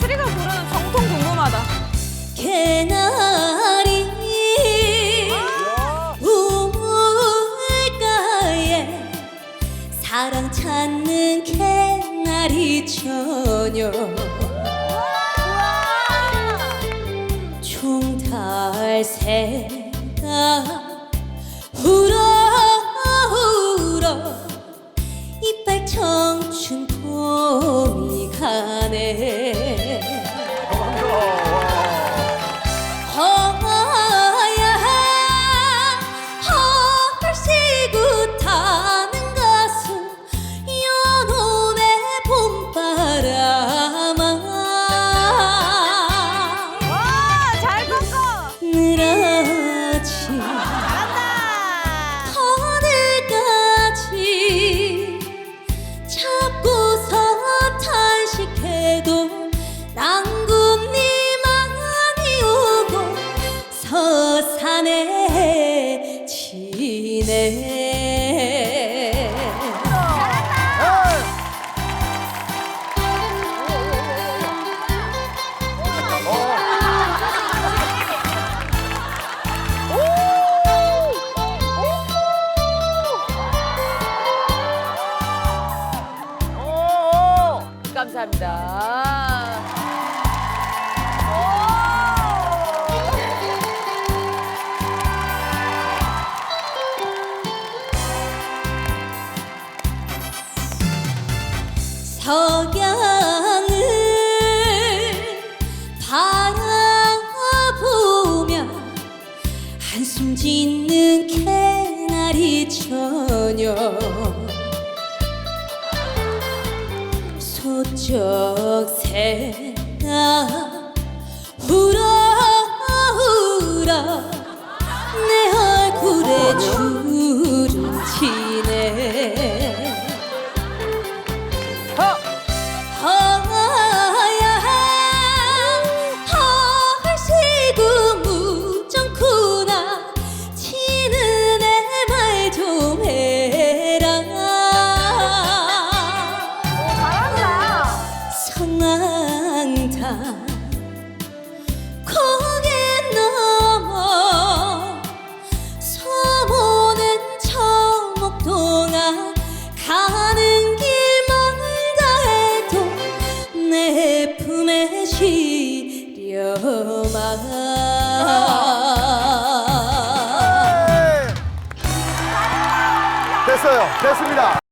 수리가 부르는 정통 궁금하다. 개나리 우물가에 사랑 찾는 개나리 처녀 총탈 새가 울어 울어 이빨 청춘 봄이 가네 늘 아침. 하늘까지 잡고서 탄식해도 낭군님만이 오고 서산에 지네 감사합니다. 석양을 바라보며 한숨 짓는 개나리 처녀 새 내 품에 시려마 됐어요. 됐습니다.